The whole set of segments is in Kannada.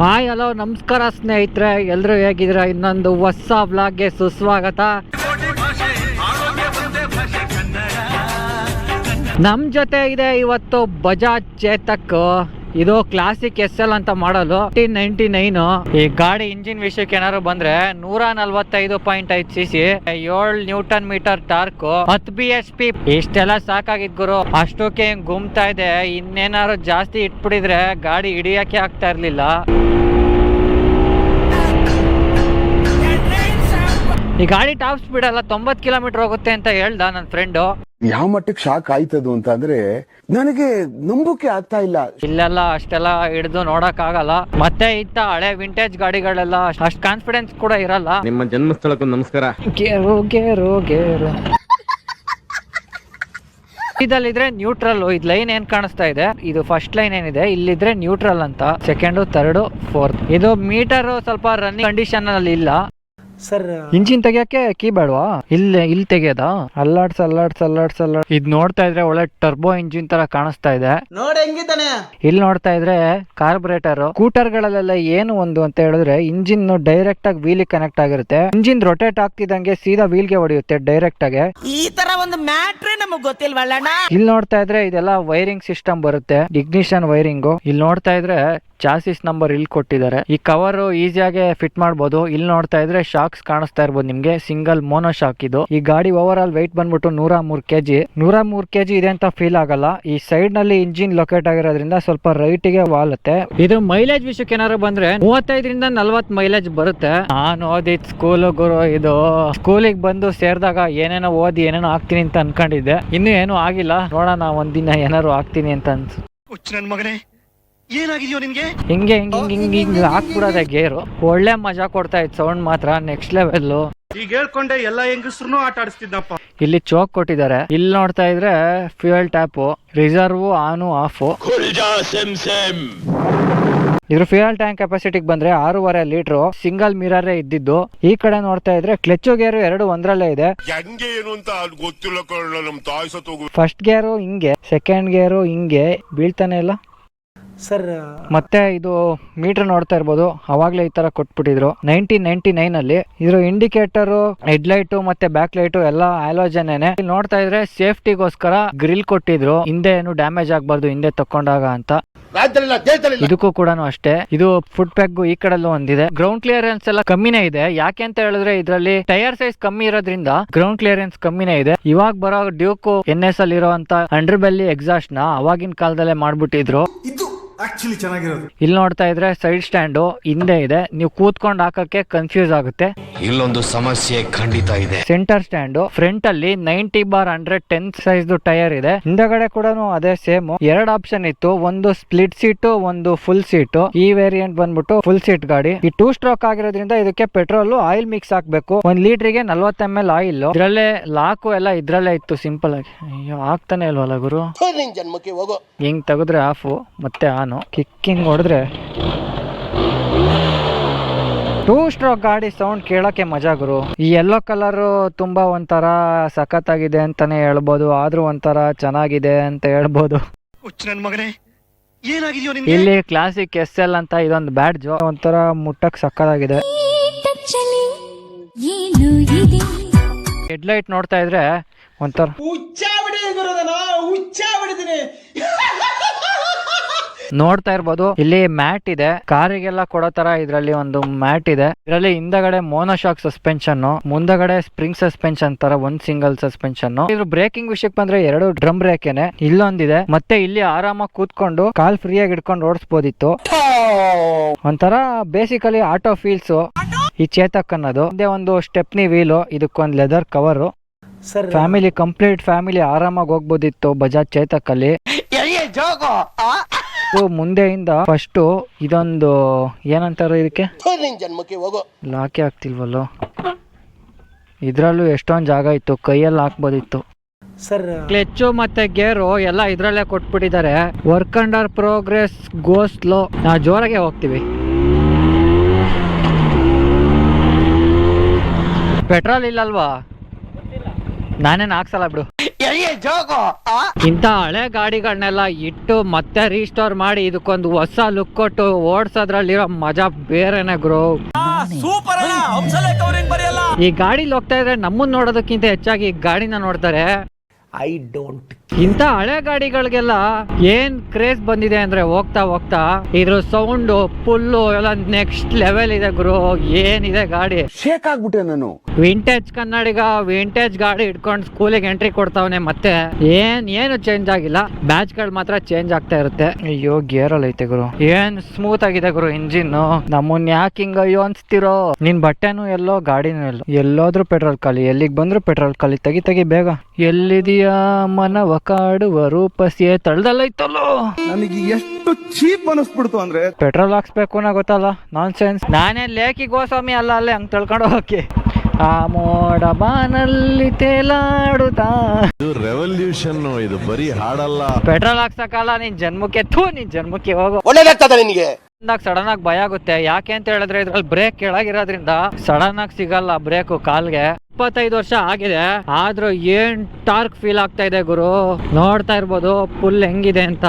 ಹಾಯ್, ಹಲೋ, ನಮಸ್ಕಾರ ಸ್ನೇಹಿತರೆ. ಎಲ್ಲರೂ ಹೇಗಿದ್ದೀರಾ? ಇನ್ನೊಂದು ಹೊಸ ವ್ಲಾಗ್ಗೆ ಸುಸ್ವಾಗತ. ನಮ್ಮ ಜೊತೆ ಇದೆ ಇವತ್ತು ಬಜಾಜ್ ಚೇತಕ್. ಇದು ಕ್ಲಾಸಿಕ್ ಎಸ್ ಎಲ್ ಅಂತ ಮಾಡಲು. ನೈನ್ಟಿ ನೈನ್ ಈ ಗಾಡಿ ಇಂಜಿನ್ ವಿಷಯಕ್ಕೆ ಏನಾದ್ರು ಬಂದ್ರೆ ನೂರ ನಲ್ವತ್ತೈದು ಪಾಯಿಂಟ್ ಐದು ಸಿ ಸಿ ಏಳು ನ್ಯೂಟನ್ ಮೀಟರ್ ಟಾರ್ಕ್ ಹತ್ತು ಬಿ ಎಚ್ ಪಿ ಇಷ್ಟೆಲ್ಲ ಸಾಕಾಗಿದ್ ಗುರು. ಅಷ್ಟಕ್ಕೆ ಗುಮ್ತಾ ಇದೆ. ಇನ್ನೇನಾದ್ರು ಜಾಸ್ತಿ ಇಟ್ಬಿಟ್ಟಿದ್ರೆ ಗಾಡಿ ಹಿಡಿಯಕ್ಕೆ ಆಗ್ತಾ ಇರ್ಲಿಲ್ಲ. ಈ ಗಾಡಿ ಟಾಪ್ ಸ್ಪೀಡ್ ಅಲ್ಲ ತೊಂಬತ್ ಕಿಲೋಮೀಟರ್ ಹೋಗುತ್ತೆ ಅಂತ ಹೇಳ್ದ ನನ್ನ ಫ್ರೆಂಡು ಯಾವ ಮಟ್ಟಕ್ಕೆ ಶಾಕ್ ಆಯ್ತದು ಅಂತ ಅಂದ್ರೆ ನನಗೆ ನಂಬಕ್ಕೆ ಆಗ್ತಾ ಇಲ್ಲ. ಇಲ್ಲೆಲ್ಲ ಅಷ್ಟೆಲ್ಲ ಹಿಡಿದು ನೋಡಕ್ ಆಗಲ್ಲ. ಮತ್ತೆ ಇತ್ತ ಹಳೆ ವಿಂಟೇಜ್ ಗಾಡಿಗಳೆಲ್ಲ ಅಷ್ಟ್ ಕಾನ್ಫಿಡೆನ್ಸ್ ಕೂಡ ಇರಲ್ಲ. ನಿಮ್ಮ ಜನ್ಮಸ್ಥಳಕ್ಕೂ ನಮಸ್ಕಾರ. ಗೇರು ಗೇರು ಗೇರು. ಇದಲ್ಲಿದ್ರೆ ನ್ಯೂಟ್ರಲ್ ಇದ್ ಲೈನ್ ಏನ್ ಕಾಣಿಸ್ತಾ ಇದೆ? ಇದು ಫಸ್ಟ್ ಲೈನ್ ಏನಿದೆ? ಇಲ್ಲಿದ್ರೆ ನ್ಯೂಟ್ರಲ್ ಅಂತ. ಸೆಕೆಂಡ್ ಥರ್ಡ್ ಫೋರ್ತ್ ಇದು ಮೀಟರ್ ಸ್ವಲ್ಪ ರನ್ನಿಂಗ್ ಕಂಡೀಷನ್ ಅಲ್ಲಿ ಇಲ್ಲ. ಸರ್ ಇಂಜಿನ್ ತೆಗಿಯಕ್ಕೆ ಕೀ ಬೇಡವಾ ಇಲ್ಲ ಇಲ್ಲಿ ತೆಗಿಯೋದ? ಅಲ್ಲಾಡ್ಸ್ ಅಲ್ಲಾಡ್ಸ್ ಅಲ್ಲಾಡ್ಸ್ ಅಲ್ಲಾಡ್ ಇದ್ ನೋಡ್ತಾ ಇದ್ರೆ ಒಳ್ಳೆ ಟರ್ಬೋ ಇಂಜಿನ್ ತರ ಕಾಣಿಸ್ತಾ ಇದೆ. ನೋಡಿ ಹೆಂಗಿದ್ದಾನೆ? ಇಲ್ಲಿ ನೋಡ್ತಾ ಇದ್ರೆ ಕಾರ್ಬೊರೇಟರ್ ಸ್ಕೂಟರ್ ಗಳಲ್ಲೆಲ್ಲ ಏನು ಒಂದು ಅಂತ ಹೇಳಿದ್ರೆ ಇಂಜಿನ್ ಡೈರೆಕ್ಟ್ ಆಗಿ ವೀಲ್ ಕನೆಕ್ಟ್ ಆಗಿರುತ್ತೆ. ಇಂಜಿನ್ ರೊಟೇಟ್ ಆಗ್ತಿದಂಗೆ ಸೀದಾ ವೀಲ್ಗೆ ಹೊಡೆಯುತ್ತೆ ಡೈರೆಕ್ಟ್ ಆಗಿ. ಈ ತರ ಒಂದು ಮ್ಯಾಟ್ರೇ ನಮಗ್ ಗೊತ್ತಿಲ್ವಲ್ಲಣ್ಣ ಇಲ್ಲಿ ನೋಡ್ತಾ ಇದ್ರೆ ಇದೆಲ್ಲ ವೈರಿಂಗ್ ಸಿಸ್ಟಮ್ ಬರುತ್ತೆ, ಇಗ್ನಿಷನ್ ವೈರಿಂಗ್. ಇಲ್ಲಿ ನೋಡ್ತಾ ಇದ್ರೆ ಚಾಸಿಸ್ ನಂಬರ್ ಇಲ್ಲಿ ಕೊಟ್ಟಿದ್ದಾರೆ. ಈ ಕವರ್ ಈಸಿಯಾಗಿ ಫಿಟ್ ಮಾಡಬಹುದು ಇಲ್ಲಿ ನೋಡ್ತಾ ಇದ್ರೆ ಶಾಕ್ಸ್ ಕಾಣಿಸ್ತಾ ಇರ್ಬೋದು ನಿಮ್ಗೆ, ಸಿಂಗಲ್ ಮೋನೋ ಶಾಕ್ ಇದು. ಈ ಗಾಡಿ ಓವರ್ ಆಲ್ ವೆಯ್ಟ್ ಬಂದ್ಬಿಟ್ಟು ನೂರ ಮೂರ್ ಕೆಜಿ. ನೂರ ಮೂರ್ ಕೆಜಿ ಇದೆ ಅಂತ ಫೀಲ್ ಆಗಲ್ಲ. ಈ ಸೈಡ್ನಲ್ಲಿ ಇಂಜಿನ್ ಲೊಕೇಟ್ ಆಗಿರೋದ್ರಿಂದ ಸ್ವಲ್ಪ ರೈಟ್ಗೆ ವಾಲತ್ತೆ. ಇದು ಮೈಲೇಜ್ ವಿಷಯಕ್ಕೆ ಏನಾದ್ರು ಬಂದ್ರೆ ಮೂವತ್ತೈದರಿಂದ ನಲ್ವತ್ ಮೈಲೇಜ್ ಬರುತ್ತೆ. ನಾನು ಓದಿದ್ ಸ್ಕೂಲ್ ಗುರು ಇದು. ಸ್ಕೂಲಿಗೆ ಬಂದು ಸೇರಿದಾಗ ಏನೇನೋ ಓದಿ, ಏನೇನೋ ಆಗ್ತೀನಿ ಅಂತ ಅನ್ಕೊಂಡಿದ್ದೆ. ಇನ್ನು ಏನು ಆಗಿಲ್ಲ. ನೋಡೋಣ ಒಂದಿನ ಏನಾರು ಆಗ್ತೀನಿ ಅಂತ ಅನ್ಸು. ನನ್ ಮಗನೇ ಏನಾಗಿದ್ಯೋ ನಿನ್ಗೆ? ಹಿಂಗೆ ಹಿಂಗ್ ಹಿಂಗ್ ಹಿಂಗ್ ಹಿಂಗ್ ಹಾಕ್ಬಿಡೋದೆ ಗೇರು. ಒಳ್ಳೆ ಮಜಾ ಕೊಡ್ತಾ ಇತ್ತು ಸೌಂಡ್ ಮಾತ್ರ ನೆಕ್ಸ್ಟ್ ಲೆವೆಲ್ ಈಗ ಹೇಳ್ಕೊಂಡೆ ಎಲ್ಲಾ ಹೆಂಗಸ್ರು ಆಟ ಆಡಿಸ್ತಿದ್ನಪ್ಪ. ಇಲ್ಲಿ ಚೋಕ್ ಕೊಟ್ಟಿದ್ದಾರೆ. ಇಲ್ಲಿ ನೋಡ್ತಾ ಇದ್ರೆ fuel tap reserve on off ಇದ್ರ ಫ್ಯೂಯಲ್ ಟ್ಯಾಂಕ್ ಕೆಪಾಸಿಟಿಗೆ ಬಂದ್ರೆ ಆರೂವರೆ ಲೀಟರ್ ಸಿಂಗಲ್ ಮಿರರ್ ಇದ್ದಿದ್ದು. ಈ ಕಡೆ ನೋಡ್ತಾ ಇದ್ರೆ ಕ್ಲಚ್ ಗೇರ್ ಎರಡು ಒಂದ್ರಲ್ಲೇ ಇದೆ. ಫಸ್ಟ್ ಗೇರು ಹಿಂಗೆ ಸೆಕೆಂಡ್ ಗೇರು ಹಿಂಗೆ ಬೀಳ್ತಾನೆ ಇಲ್ಲ. ಸರ್ ಮತ್ತೆ ಇದು ಮೀಟರ್ ನೋಡ್ತಾ ಇರ್ಬೋದು ಅವಾಗ್ಲೇ ಈ ತರ ಕೊಟ್ಬಿಟ್ಟಿದ್ರು. ನೈನ್ಟೀನ್ ನೈನ್ಟಿ ನೈನ್ ಅಲ್ಲಿ ಇದ್ರ ಇಂಡಿಕೇಟರ್ ಹೆಡ್ ಲೈಟ್ ಮತ್ತೆ ಬ್ಯಾಕ್ ಲೈಟ್ ಎಲ್ಲ ಆಲೋಜನೆ ಇಲ್ಲಿ ನೋಡ್ತಾ ಇದ್ರೆ ಸೇಫ್ಟಿಗೋಸ್ಕರ ಗ್ರಿಲ್ ಕೊಟ್ಟಿದ್ರು. ಹಿಂದೆ ಏನು ಡ್ಯಾಮೇಜ್ ಆಗ್ಬಾರ್ದು ಹಿಂದೆ ತಕೊಂಡಾಗ ಅಂತ. ಇದಕ್ಕೂ ಕೂಡ ಅಷ್ಟೇ. ಇದು ಫುಡ್ ಪ್ಯಾಕ್ ಈ ಕಡೆಲ್ಲೂ ಒಂದಿದೆ. ಗ್ರೌಂಡ್ ಕ್ಲಿಯರೆನ್ಸ್ ಎಲ್ಲ ಕಮ್ಮಿನೇ ಇದೆ. ಯಾಕೆ ಅಂತ ಹೇಳಿದ್ರೆ ಇದರಲ್ಲಿ ಟೈರ್ ಸೈಜ್ ಕಮ್ಮಿ ಇರೋದ್ರಿಂದ ಗ್ರೌಂಡ್ ಕ್ಲಿಯರೆನ್ಸ್ ಕಮ್ಮಿನೇ ಇದೆ. ಇವಾಗ ಬರೋ ಡ್ಯೂಕ್ ಎನ್ ಎಸ್ ಅಲ್ಲಿ ಇರುವಂತ ಅಂಡರ್ ಬೆಲ್ಲಿ ಎಕ್ಸಾಸ್ಟ್ನ ಅವಾಗಿನ ಕಾಲದಲ್ಲೇ ಮಾಡ್ಬಿಟ್ಟಿದ್ರು. ಇದು ಆಕ್ಚುಲಿ ಚೆನ್ನಾಗಿರೋದು. ಇಲ್ಲಿ ನೋಡ್ತಾ ಇದ್ರೆ ಸೈಡ್ ಸ್ಟ್ಯಾಂಡು ಹಿಂದೆ ಇದೆ. ನೀವು ಕೂತ್ಕೊಂಡು ಹಾಕಕ್ಕೆ ಕನ್ಫ್ಯೂಸ್ ಆಗುತ್ತೆ. ಇಲ್ಲೊಂದು ಸಮಸ್ಯೆ ಖಂಡಿತ ಇದೆ. ಸೆಂಟರ್ ಸ್ಟ್ಯಾಂಡು ಫ್ರಂಟ್ ಅಲ್ಲಿ ninety bar hundred ten size tyre ಇದೆ. ಹಿಂದಗಡೆ ಕೂಡ ಅದೇ ಸೇಮ್ ಎರಡು ಆಪ್ಷನ್ ಇತ್ತು. ಒಂದು ಸ್ಪ್ಲಿಟ್ ಸೀಟು ಒಂದು ಫುಲ್ ಸೀಟು ಈ ವೇರಿಯಂಟ್ ಬಂದ್ಬಿಟ್ಟು ಫುಲ್ ಸೀಟ್ ಗಾಡಿ. ಈ ಟೂ ಸ್ಟ್ರೋಕ್ ಆಗಿರೋದ್ರಿಂದ ಇದಕ್ಕೆ ಪೆಟ್ರೋಲ್ ಆಯಿಲ್ ಮಿಕ್ಸ್ ಹಾಕ್ಬೇಕು. ಒಂದ್ ಲೀಟರ್ಗೆ ನಲ್ವತ್ತ ಎಂ ಎಲ್ ಆಯಿಲ್ ಇದ್ರಲ್ಲೇ ಲಾಕು ಎಲ್ಲ ಇದ್ರಲ್ಲೇ ಇತ್ತು ಸಿಂಪಲ್ ಆಗಿ. ಅಯ್ಯೋ ಆಗ್ತಾನೆ ಇಲ್ವಲ್ಲ ಗುರು? ಜನ್ಮಕ್ಕೆ ಹೋಗೋ. ಹಿಂಗ್ ತೆಗೆದ್ರೆ ಆಫ್ ಮತ್ತೆ ಆನು ಕಿಕ್ಕಿಂಗ್ ಹೊಡೆದ್ರೆ ಟೂ ಸ್ಟ್ರೋಕ್ ಗಾಡಿ ಸೌಂಡ್ ಕೇಳೋಕ್ಕೆ ಮಜಾ ಗುರು. ಈ ಯೆಲ್ಲೋ ಕಲರ್ ತುಂಬ ಒಂಥರ ಸಖತ್ತಾಗಿದೆ ಅಂತಾನೆ ಹೇಳ್ಬೋದು. ಆದರೂ ಒಂಥರ ಚೆನ್ನಾಗಿದೆ ಅಂತ ಹೇಳ್ಬೋದು. ನನ್ ಇಲ್ಲಿ ಕ್ಲಾಸಿಕ್ ಎಸ್ ಎಲ್ ಅಂತ ಇದೊಂದು ಬ್ಯಾಡ್ ಜೋ ಒಂಥರ ಮುಟ್ಟಕ್ಕೆ ಸಕ್ಕತ್ತಾಗಿದೆ. ಇದೆ? ಹೆಡ್ ಲೈಟ್ ನೋಡ್ತಾ ಇದ್ರೆ ಒಂಥರ ನೋಡ್ತಾ ಇರ್ಬೋದು. ಇಲ್ಲಿ ಮ್ಯಾಟ್ ಇದೆ. ಕಾರಿಗೆಲ್ಲ ಕೊಡೋ ತರ ಇದ್ರಲ್ಲಿ ಒಂದು ಮ್ಯಾಟ್ ಇದೆ. ಇದರಲ್ಲಿ ಹಿಂದಗಡೆ ಮೋನೋಶಾಕ್ ಸಸ್ಪೆನ್ಷನ್ ಮುಂದಗಡೆ ಸ್ಪ್ರಿಂಗ್ ಸಸ್ಪೆನ್ಷನ್ ತರ ಒಂದ್ ಸಿಂಗಲ್ ಸಸ್ಪೆನ್ಷನ್. ಇದ್ರ ಬ್ರೇಕಿಂಗ್ ವಿಷಯಕ್ಕೆ ಬಂದ್ರೆ ಎರಡು ಡ್ರಮ್ ಬ್ರೇಕೇನೆ. ಇಲ್ಲೊಂದಿದೆ. ಮತ್ತೆ ಇಲ್ಲಿ ಆರಾಮಾಗಿ ಕೂತ್ಕೊಂಡು ಕಾಲ್ ಫ್ರೀಯಾಗಿ ಇಟ್ಕೊಂಡು ಓಡಿಸ್ಬೋದಿತ್ತು. ಒಂಥರ ಬೇಸಿಕಲಿ ಆಟೋ ಫೀಲ್ಸ್ ಈ ಚೇತಕ್ ಅನ್ನೋದು ಒಂದು ಸ್ಟೆಪ್ನಿ ವೀಲು ಇದಕ್ಕೊಂದು leather cover family complete family ಆರಾಮಾಗಿ ಹೋಗ್ಬೋದಿತ್ತು ಬಜಾಜ್ ಚೇತಕ್ ಅಲ್ಲಿ ಮುಂದೆಯಿಂದ ಫಸ್ಟ್ ಇದೊಂದು ಏನಂತಾರ ಇದಕ್ಕೆ? ಲಾಕಿ ಜನ್ಮಕ್ಕೆ ಹೋಗೋ. ಲಾಕೆ ಆಗ್ತಿಲ್ವಲ್ಲೋ? ಇದ್ರಲ್ಲೂ ಎಷ್ಟೊಂದ್ ಜಾಗ ಇತ್ತು ಕೈಯಲ್ಲಿ ಹಾಕ್ಬೋದಿತ್ತು. ಸರ್ ಕ್ಲೆಚ್ಚು ಮತ್ತೆ ಗೇರು ಎಲ್ಲ ಇದ್ರಲ್ಲೇ ಕೊಟ್ಬಿಟ್ಟಿದ್ದಾರೆ. Work under progress go slow ನಾವು ಜೋರಾಗೆ ಹೋಗ್ತೀವಿ. ಪೆಟ್ರೋಲ್ ಇಲ್ಲಲ್ವಾ? ನಾನೇನು ಹಾಕ್ಸಲ್ಲ ಬಿಡು. ಇಂಥ ಹಳೆ ಗಾಡಿಗಳನ್ನೆಲ್ಲ ಇಟ್ಟು ಮತ್ತೆ ರೀಸ್ಟೋರ್ ಮಾಡಿ ಇದಕ್ಕೊಂದು ಹೊಸ ಲುಕ್ ಕೊಟ್ಟು ಓಡ್ಸೋದ್ರಲ್ಲಿರೋ ಮಜಾ ಬೇರೆನೆ ಗ್ರೋ. ಈ ಗಾಡಿಲಿ ಹೋಗ್ತಾ ಇದ್ರೆ ನಮ್ಮನ್ನ ನೋಡೋದಕ್ಕಿಂತ ಹೆಚ್ಚಾಗಿ ಈ ಗಾಡಿನ ನೋಡ್ತಾರೆ. ಐ ಡೋಂಟ್ ಇಂಥ ಹಳೆ ಗಾಡಿಗಳಿಗೆಲ್ಲ ಏನ್ ಕ್ರೇಜ್ ಬಂದಿದೆ ಅಂದ್ರೆ ಹೋಗ್ತಾ ಹೋಗ್ತಾ ಇದ್ರ ಸೌಂಡ್ ಫುಲ್ಲು ಎಲ್ಲ ನೆಕ್ಸ್ಟ್ ಲೆವೆಲ್ ಇದೆ ಗುರು. ಏನಿದೆ ಗಾಡಿ? ಶೇಕ್ ಆಗ್ಬಿಟ್ಟೆ ನಾನು. ವಿಂಟೇಜ್ ಕನ್ನಡಿಗ ವಿಂಟೇಜ್ ಗಾಡಿ ಇಟ್ಕೊಂಡು ಸ್ಕೂಲಿಗೆ ಎಂಟ್ರಿ ಕೊಡ್ತಾವನೆ ಮತ್ತೆ ಏನ್ ಏನು ಚೇಂಜ್ ಆಗಿಲ್ಲ. ಬ್ಯಾಚ್ಗಳು ಮಾತ್ರ ಚೇಂಜ್ ಆಗ್ತಾ ಇರುತ್ತೆ. ಅಯ್ಯೋ ಗೇರ್ ಅಲ್ಲಿ ಐತೆ ಗುರು. ಏನ್ ಸ್ಮೂತ್ ಆಗಿದೆ ಗುರು ಇಂಜಿನ್ ನಮ್ಮನ್ ಯಾಕೆ ಹಿಂಗ ಅಯ್ಯೋ ಅನ್ಸ್ತಿರೋ? ನಿನ್ ಬಟ್ಟೆನೂ ಎಲ್ಲೋ ಗಾಡಿನೂ ಎಲ್ಲೋ. ಎಲ್ಲೋದ್ರು ಪೆಟ್ರೋಲ್ ಖಾಲಿ ಎಲ್ಲಿಗೆ ಬಂದ್ರು ಪೆಟ್ರೋಲ್ ಖಾಲಿ. ತೆಗಿ ತೆಗಿ ಬೇಗ. ಎಲ್ಲಿದೆಯಾ ಮನವ ಕಾಡುವ ರೂಪಸಿಯೇ ತಳ್ದಲ್ಲೈತಲ್ಲೋ? ನನಗೆ ಎಷ್ಟು ಚೀಪ್ ಅನಿಸ್ಬಿಡ್ತು ಅಂದ್ರೆ ಪೆಟ್ರೋಲ್ ಹಾಕ್ಸ್ಬೇಕು ಅನ್ನೋ ಗೊತ್ತಲ್ಲ ನಾನ್ ಸೆನ್ಸ್ ನಾನೇ ಲೇಖಿ ಗೋಸ್ವಾಮಿ ಅಲ್ಲ ಅಲ್ಲೇ ಹಂಗ್ ತಳ್ಕೊಂಡು ಹೋಗಿ. ಆ ಮೋಡ ಬಾನಲ್ಲಿ ತೇಲಾಡುತ್ತಾ ರೆವಲ್ಯೂಷನ್ ಇದು ಬರೀ ಹಾಡಲ್ಲ. ಪೆಟ್ರೋಲ್ ಹಾಕ್ಸಕ್ಕಲ್ಲ ನಿನ್ ಜನ್ಮಕ್ಕೆ ಥೂ ನಿನ್ ಜನ್ಮಕ್ಕೆ ಹೋಗು. ಒಳ್ಳೇದಾಗ್ತದ ನಿನಗೆ. ಸಡನ್ ಆಗಿ ಭಯ ಆಗುತ್ತೆ. ಯಾಕೆ ಅಂತ ಹೇಳಿದ್ರೆ ಇದ್ರಲ್ಲಿ ಬ್ರೇಕ್ ಕೆಳಗಿರೋದ್ರಿಂದ ಸಡನ್ ಆಗಿ ಸಿಗಲ್ಲ ಬ್ರೇಕ್ ಕಾಲ್ಗೆ. ಇಪ್ಪತ್ತೈದು ವರ್ಷ ಆಗಿದೆ. ಆದ್ರೂ ಏನ್ ಟಾರ್ಕ್ ಫೀಲ್ ಆಗ್ತಾ ಇದೆ ಗುರು? ನೋಡ್ತಾ ಇರ್ಬೋದು ಫುಲ್ ಹೆಂಗಿದೆ ಅಂತ.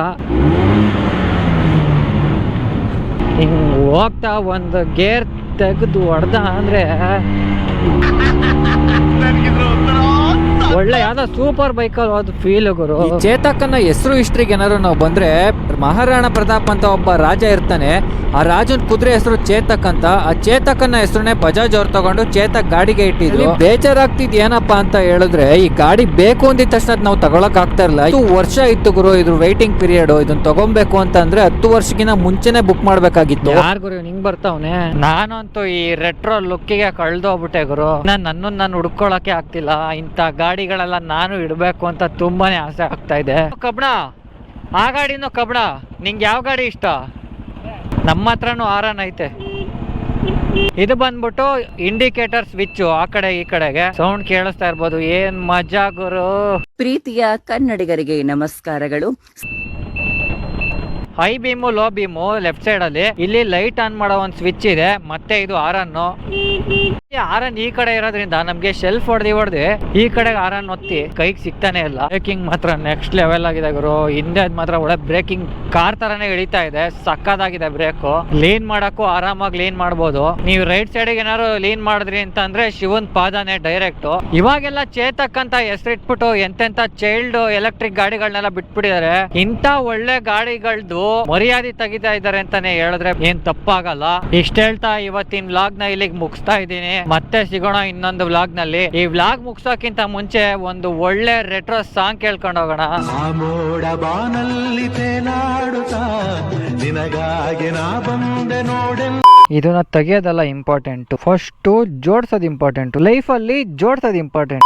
ಹಿಂಗ್ ಹೋಗ್ತಾ ಒಂದು ಗೇರ್ ತೆಗೆದು ಹೊಡೆದ ಅಂದ್ರೆ ಸೂಪರ್ ಬೈಕ್ ಅದು ಫೀಲ್ ಗುರು. ಚೇತಕನ ಹೆಸರು ಹಿಸ್ಟ್ರಿಗೆ ಏನಾದ್ರು ನಾವು ಬಂದ್ರೆ ಮಹಾರಾಣ ಪ್ರತಾಪ್ ಅಂತ ಒಬ್ಬ ರಾಜ ಇರ್ತಾನೆ. ಆ ರಾಜನ್ ಕುದುರೆ ಹೆಸರು ಚೇತಕ್ ಅಂತ. ಆ ಚೇತಕನ ಹೆಸರನ್ನೇ ಬಜಾಜ್ ಅವ್ರು ತಗೊಂಡು ಚೇತಕ್ ಗಾಡಿಗೆ ಇಟ್ಟಿದ್ರು. ಬೇಜಾರಾಗ್ತಿದ್ ಏನಪ್ಪಾ ಅಂತ ಹೇಳಿದ್ರೆ ಈ ಗಾಡಿ ಬೇಕು ಅಂದಿದ ತಕ್ಷಣ ನಾವು ತಗೊಳಕ್ ಆಗ್ತಾ ಇರಲ್ಲ ಇದು ವರ್ಷ ಇತ್ತು ಗುರು ಇದ್ರ ವೈಟಿಂಗ್ ಪೀರಿಯಡ್ ಇದನ್ನ ತಗೊಬೇಕು ಅಂತ ಅಂದ್ರೆ ಹತ್ತು ವರ್ಷಕ್ಕಿಂತ ಮುಂಚೆನೆ ಬುಕ್ ಮಾಡ್ಬೇಕಾಗಿತ್ತು. ಯಾರ್ ಗುರು ನಿಂಗ್ ಬರ್ತಾವನೆ? ನಾನಂತೂ ಈ ರೆಟ್ರೋ ಲುಕ್ಕಿಗೆ ಕಳ್ದೋಗ್ಬಿಟ್ಟೆ ಗುರು. ನಾನು ನನ್ನ ನಾನು ಹುಡ್ಕೊಳಕ್ಕೆ ಆಗ್ತಿಲ್ಲ. ಇಂಥ ಗಾಡಿಗಳೆಲ್ಲ ನಾನು ಇಡ್ಬೇಕು ಅಂತ ತುಂಬಾನೇ ಆಸೆ ಆಗ್ತಾ ಇದೆ. ಕಬ್ಣ ಆ ಗಾಡಿನೂ ಕಬ್ಣ. ನಿಂಗೆ ಯಾವ ಗಾಡಿ ಇಷ್ಟ? ನಮ್ಮ ಹತ್ರನೂ ಆರನ್ ಐತೆ. ಇದು ಬಂದ್ಬಿಟ್ಟು ಇಂಡಿಕೇಟರ್ ಸ್ವಿಚ್ ಆ ಕಡೆ ಈ ಕಡೆಗೆ. ಸೌಂಡ್ ಕೇಳಿಸ್ತಾ ಇರ್ಬೋದು. ಏನ್ ಮಜಾ ಗುರು. ಪ್ರೀತಿಯ ಕನ್ನಡಿಗರಿಗೆ ನಮಸ್ಕಾರಗಳು. High beam low beam left side ಅಲ್ಲಿ ಇಲ್ಲಿ ಲೈಟ್ ಆನ್ ಮಾಡೋ ಒಂದು ಸ್ವಿಚ್ ಇದೆ. ಮತ್ತೆ ಇದು ಆರನ್ ಆರನ್ ಈ ಕಡೆ ಇರೋದ್ರಿಂದ ನಮ್ಗೆ ಶೆಲ್ಫ್ ಹೊಡೆದಿ ಹೊಡೆದಿ ಈ ಕಡೆ ಆರನ್ ಒತ್ತಿ ಕೈಗೆ ಸಿಗ್ತಾನೆ ಇಲ್ಲ. ಬ್ರೇಕಿಂಗ್ ಮಾತ್ರ ನೆಕ್ಸ್ಟ್ ಲೆವೆಲ್ ಆಗಿದೆ ಗುರು. ಹಿಂದೆ ಮಾತ್ರ ಒಳ್ಳೆ ಬ್ರೇಕಿಂಗ್ ಕಾರ್ ತರನೇ ಇಳಿತಾ ಇದೆ. ಸಕ್ಕದಾಗಿದೆ ಬ್ರೇಕ್ ಲೀನ್ ಮಾಡಕ್ಕೂ ಆರಾಮಾಗಿ ಲೀನ್ ಮಾಡ್ಬೋದು. ನೀವು ರೈಟ್ ಸೈಡ್ ಏನಾದ್ರು ಲೀನ್ ಮಾಡಿದ್ರಿ ಅಂತ ಅಂದ್ರೆ ಶಿವನ್ ಪಾದನೆ ಡೈರೆಕ್ಟ್ ಇವಾಗೆಲ್ಲ ಚೇತಕ್ ಅಂತ ಹೆಸರಿಟ್ಬಿಟ್ಟು ಎಂತೆಂತ ಚೈಲ್ಡ್ ಎಲೆಕ್ಟ್ರಿಕ್ ಗಾಡಿಗಳನ್ನೆಲ್ಲ ಬಿಟ್ಬಿಟ್ಟಿದ್ದಾರೆ ಇಂತ ಒಳ್ಳೆ ಗಾಡಿಗಳದು ಮರ್ಯಾದೆ ತೆಗಿತಾ ಇದ್ದಾರೆ ಅಂತಾನೆ ಹೇಳಿದ್ರೆ ಏನ್ ತಪ್ಪಾಗಲ್ಲ. ಇಷ್ಟ ಹೇಳ್ತಾ ಇವತ್ತಿನ ಲಾಗ್ನ ಇಲ್ಲಿಗೆ ಮುಗಿಸ್ತಾ ಇದ್ದೀನಿ. ಮತ್ತೆ ಸಿಗೋಣ ಇನ್ನೊಂದು ವ್ಲಾಗ್ನಲ್ಲಿ ಈ ವ್ಲಾಗ್ ಮುಗಿಸೋಕ್ಕಿಂತ ಮುಂಚೆ ಒಂದು ಒಳ್ಳೆ ರೆಟ್ರೋ ಸಾಂಗ್ ಕೇಳ್ಕೊಂಡು ಹೋಗೋಣ. ನಿನಗಾಗಿ ನಾ ಬಂದೆ ನೋಡೆ ಇದನ್ನ ತೆಗಿಯೋದಲ್ಲ ಇಂಪಾರ್ಟೆಂಟ್ ಫಸ್ಟ್ ಜೋಡ್ಸೋದು ಇಂಪಾರ್ಟೆಂಟ್ ಲೈಫಲ್ಲಿ ಜೋಡ್ಸೋದು ಇಂಪಾರ್ಟೆಂಟ್